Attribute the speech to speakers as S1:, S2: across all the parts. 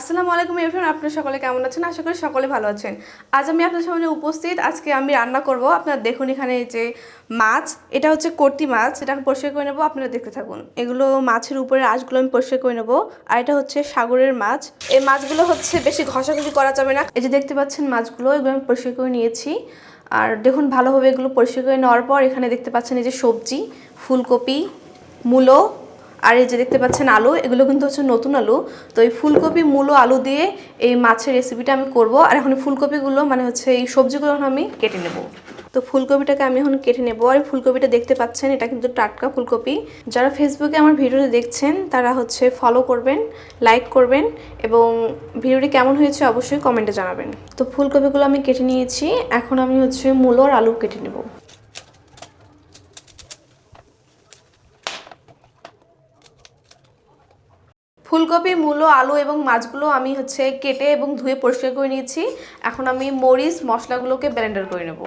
S1: আসসালামু আলাইকুম এভরিওয়ান, আপনারা সকলে কেমন আছেন? আশা করি সকলে ভালো আছেন। আজ আমি আপনার সামনে উপস্থিত। আজকে আমি রান্না করব। আপনারা দেখুন এখানে যে মাছ, এটা হচ্ছে কর্তি মাছ। এটা আমি পরিষ্কার করে নেব, আপনারা দেখতে থাকুন। এগুলো মাছের উপরে আঁশগুলো আমি পরিষ্কার করে নেব। আর এটা হচ্ছে সাগরের মাছ। এই মাছগুলো হচ্ছে বেশি ঘষাঘষি করা যাবে না। এই যে দেখতে পাচ্ছেন মাছগুলো, এগুলো আমি পরিষ্কার করে নিয়েছি। আর দেখুন, ভালোভাবে এগুলো পরিষ্কার করে নেওয়ার পর এখানে দেখতে পাচ্ছেন এই যে সবজি, ফুলকপি, মূলো আর এই যে দেখতে পাচ্ছেন আলু, এগুলো কিন্তু হচ্ছে নতুন আলু। তো এই ফুলকপি মূলো আলু দিয়ে এই মাছের রেসিপিটা আমি করব। আর এখন ফুলকপিগুলো মানে হচ্ছে এই সবজিগুলো আমি কেটে নেব। তো ফুলকপিটাকে আমি এখন কেটে নেব। আর ফুলকপিটা দেখতে পাচ্ছেন, এটা কিন্তু টাটকা ফুলকপি। যারা ফেসবুকে আমার ভিডিওটি দেখছেন, তারা হচ্ছে ফলো করবেন লাইক করবেন এবং ভিডিওটি কেমন হয়েছে অবশ্যই কমেন্টে জানাবেন। তো ফুলকপিগুলো আমি কেটে নিয়েছি। এখন আমি হচ্ছে মূলো আর আলু কেটে নেব। ফুলকপি, মূলো, আলু এবং মাছগুলো আমি হচ্ছে কেটে এবং ধুয়ে পরিষ্কার করে নিয়েছি। এখন আমি মরিচ, মশলাগুলোকে ব্লেন্ডার করে নেব।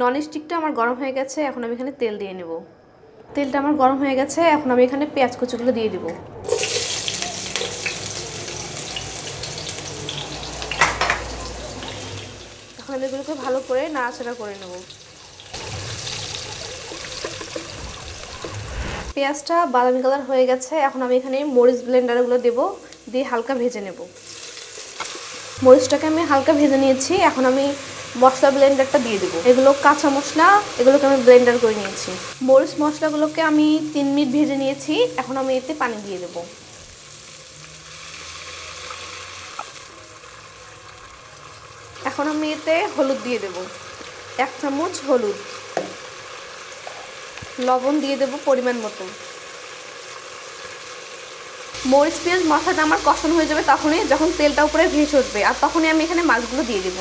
S1: নন স্টিকটা আমার গরম হয়ে গেছে, এখন আমি এখানে তেল দিয়ে নেব। তেলটা আমার গরম হয়ে গেছে, এখন আমি এখানে পেঁয়াজ কুচিগুলো দিয়ে দিব। এখন আমি এগুলোকে ভালো করে নাড়াচাড়া করে নেব। পেঁয়াজটা বাদামি কালার হয়ে গেছে, এখন আমি এখানে মরিচ ব্লেন্ডারগুলো দেব, দিয়ে হালকা ভেজে নেব। মরিচটাকে আমি হালকা ভেজে নিয়েছি, এখন আমি মশলা ব্লেন্ডারটা দিয়ে দেবো। এগুলো কাঁচা মশলা, এগুলোকে আমি ব্লেন্ডার করে নিয়েছি। মরিচ মশলাগুলোকে আমি তিন মিনিট ভেজে নিয়েছি, এখন আমি এতে পানি দিয়ে দেবো। এখন আমি এতে হলুদ দিয়ে দেব। এক চামচ হলুদ। লবণ দিয়ে দেব পরিমাণ মতো। মরিচ, পেঁয়াজ মশলাটা আমার কষানো হয়ে যাবে তখনই যখন তেলটা উপরে ভেসে উঠবে, আর তখনই আমি এখানে মাছগুলো দিয়ে দেব।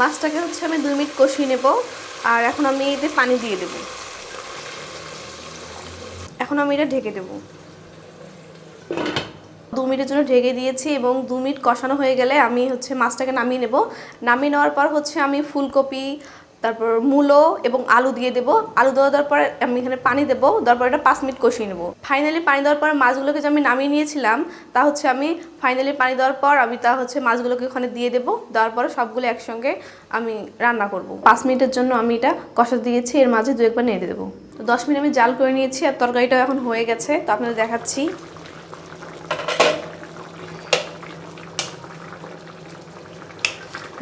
S1: মাছটাকে হচ্ছে আমি দুই মিনিট কষিয়ে নেব, আর এখন আমি এতে পানি দিয়ে দেব। এখন আমি এটা ঢেকে দেবো। দু মিনিটের জন্য ঢেকে দিয়েছি এবং দু মিনিট কষানো হয়ে গেলে আমি হচ্ছে মাছটাকে নামিয়ে নেব। নামিয়ে নেওয়ার পর হচ্ছে আমি ফুলকপি, তারপর মূলো এবং আলু দিয়ে দেব। আলু দেওয়া দেওয়ার পরে আমি এখানে পানি দেবো, দেওয়ার পর এটা পাঁচ মিনিট কষিয়ে নেব। ফাইনালি পানি দেওয়ার পর মাছগুলোকে যে আমি নামিয়ে নিয়েছিলাম, তা হচ্ছে আমি ফাইনালি পানি দেওয়ার পর আমি তা হচ্ছে মাছগুলোকে ওখানে দিয়ে দেবো। দেওয়ার পরে সবগুলো একসঙ্গে আমি রান্না করব। পাঁচ মিনিটের জন্য আমি এটা কষা দিয়েছি, এর মাঝে দু একবার নেড়ে দেবো। তো দশ মিনিট আমি জাল করে নিয়েছি আর তরকারিটাও এখন হয়ে গেছে। তো আপনাদের দেখাচ্ছি।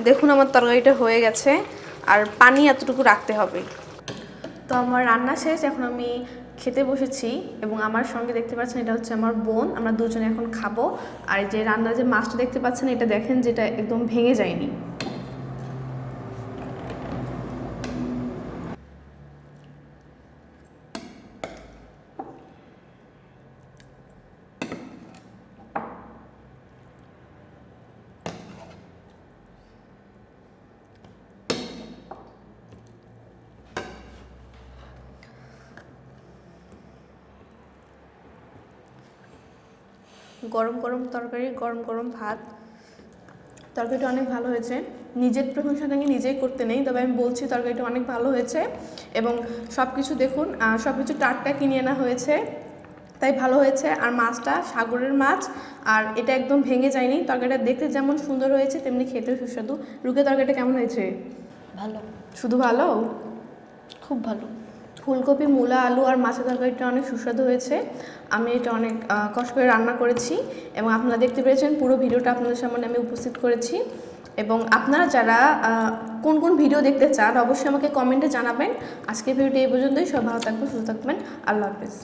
S1: দেখুন আমার তরকারিটা হয়ে গেছে, আর পানি এতটুকু রাখতে হবে। তো আমার রান্না শেষ, এখন আমি খেতে বসেছি এবং আমার সঙ্গে দেখতে পাচ্ছেন এটা হচ্ছে আমার বোন, আমরা দুজনে এখন খাব। আর যে রান্নার যে মাছটা দেখতে পাচ্ছেন, এটা দেখেন যেটা একদম ভেঙে যায়নি। গরম গরম তরকারি গরম গরম ভাত। তরকারিটা অনেক ভালো হয়েছে। নিজের প্রশংসা নাকি নিজেই করতে নেই তবে আমি বলছি তরকারিটা অনেক ভালো হয়েছে। এবং সব কিছু দেখুন সব কিছু টাটকা কিনে আনা হয়েছে। তাই ভালো হয়েছে। আর মাছটা সাগরের মাছ আর এটা একদম ভেঙে যায়নি। তরকারিটা দেখতে যেমন সুন্দর হয়েছে তেমনি খেতেও সুস্বাদু। রুকে তরকারিটা কেমন হয়েছে?
S2: ভালো।
S1: শুধু ভালো?
S2: খুব ভালো।
S1: ফুলকপি, মূলা, আলু আর মাছের তরকারিটা অনেক সুস্বাদু হয়েছে। আমি এটা অনেক কষ্ট করে রান্না করেছি এবং আপনারা দেখতে পেরেছেন পুরো ভিডিওটা আপনাদের সামনে আমি উপস্থিত করেছি। এবং আপনারা যারা কোন কোন ভিডিও দেখতে চান, অবশ্যই আমাকে কমেন্টে জানাবেন। আজকের ভিডিওটি এই পর্যন্তই। সব ভালো থাকবেন, সুস্থ থাকবেন। আল্লাহ হাফেজ।